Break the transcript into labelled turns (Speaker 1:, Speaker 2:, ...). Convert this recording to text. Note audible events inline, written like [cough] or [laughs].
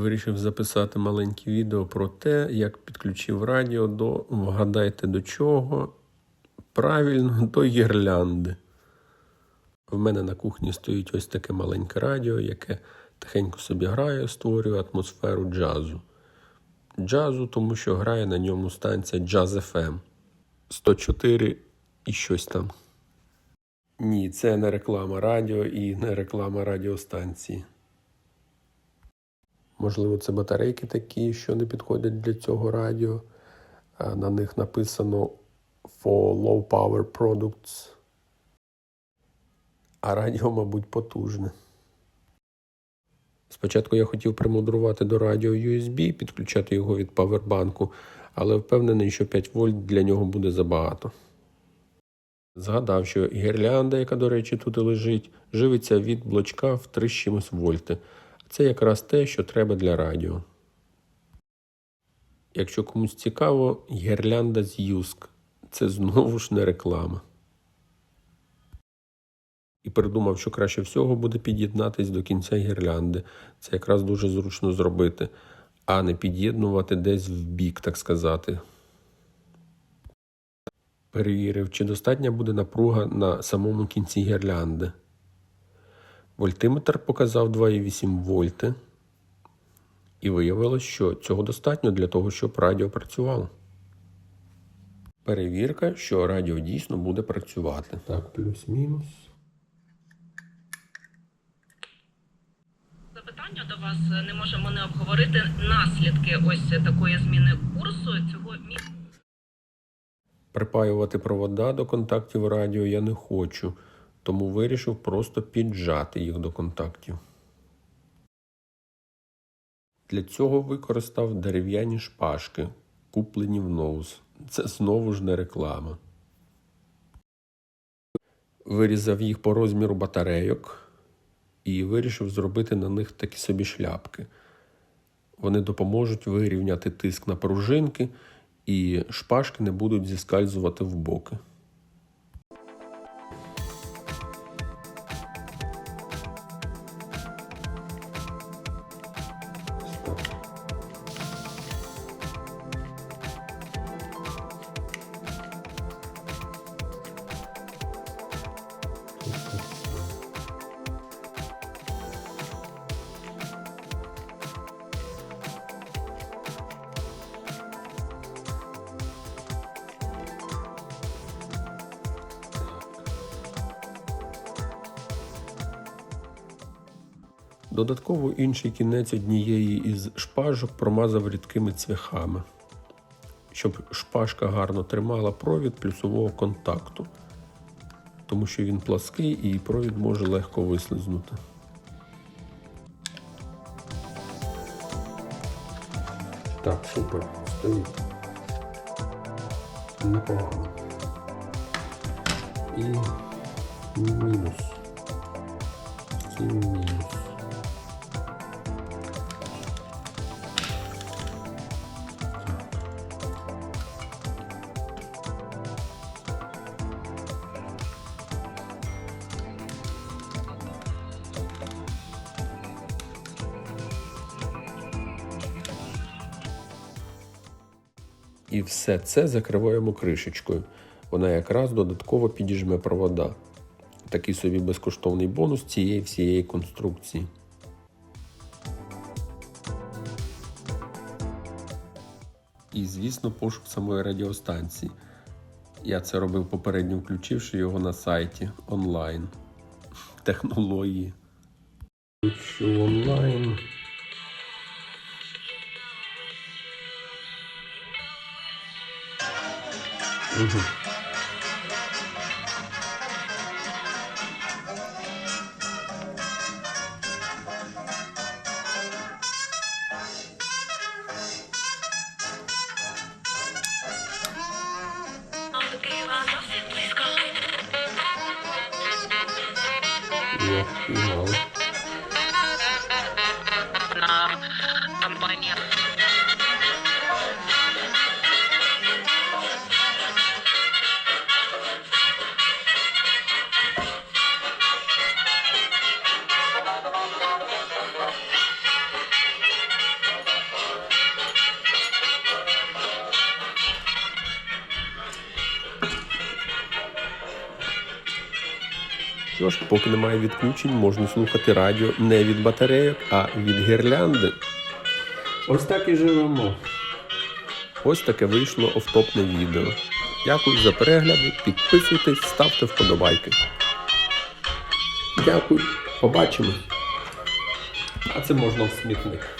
Speaker 1: Вирішив записати маленьке відео про те, як підключив радіо до вгадайте до чого. Правильно, [laughs] до гірлянди. В мене на кухні стоїть ось таке маленьке радіо, яке тихенько собі грає, створює атмосферу джазу. Джазу, тому що грає на ньому станція Jazz FM 104 і щось там. Ні, це не реклама радіо і не реклама радіостанції. Можливо, це батарейки такі, що не підходять для цього радіо. На них написано For Low Power Products. А радіо, мабуть, потужне. Спочатку я хотів примудрувати до радіо USB, підключати його від павербанку, але впевнений, що 5 вольт для нього буде забагато. Згадав, що гірлянда, яка, до речі, тут і лежить, живиться від блочка в 3 з чимось вольти. Це якраз те, що треба для радіо. Якщо комусь цікаво, гірлянда з Юск. Це знову ж не реклама. І придумав, що краще всього буде під'єднатись до кінця гірлянди. Це якраз дуже зручно зробити, а не під'єднувати десь в бік, так сказати. Перевірив, чи достатня буде напруга на самому кінці гірлянди. Вольтиметр показав 2,8 вольти. І виявилось, що цього достатньо для того, щоб радіо працювало. Перевірка, що радіо дійсно буде працювати. Так, плюс-мінус.
Speaker 2: Запитання до вас не можемо не обговорити наслідки ось такої зміни курсу цього місяця.
Speaker 1: Припаювати провода до контактів радіо я не хочу, тому вирішив просто піджати їх до контактів. Для цього використав дерев'яні шпажки, куплені в ноус. Це знову ж не реклама. Вирізав їх по розміру батарейок і вирішив зробити на них такі собі шляпки. Вони допоможуть вирівняти тиск на пружинки, і шпажки не будуть зіскальзувати в боки. Додатково інший кінець однієї із шпажок промазав рідкими цвяхами, щоб шпажка гарно тримала провід плюсового контакту, тому що він плаский і провід може легко вислизнути. Так, супер, стоїть. Непогано. І мінус. І мінус. І все це закриваємо кришечкою. Вона якраз додатково підіжме провода. Такий собі безкоштовний бонус цієї всієї конструкції. І, звісно, пошук самої радіостанції. Я це робив попередньо включивши його на сайті онлайн. Технології. Що онлайн. Yeah,
Speaker 2: you know.
Speaker 1: Що ж, поки немає відключень, можна слухати радіо не від батарейок, а від гірлянди. Ось так і живемо. Ось таке вийшло офтопне відео. Дякую за перегляди, підписуйтесь, ставте вподобайки. Дякую, побачимось. А це можна в смітник.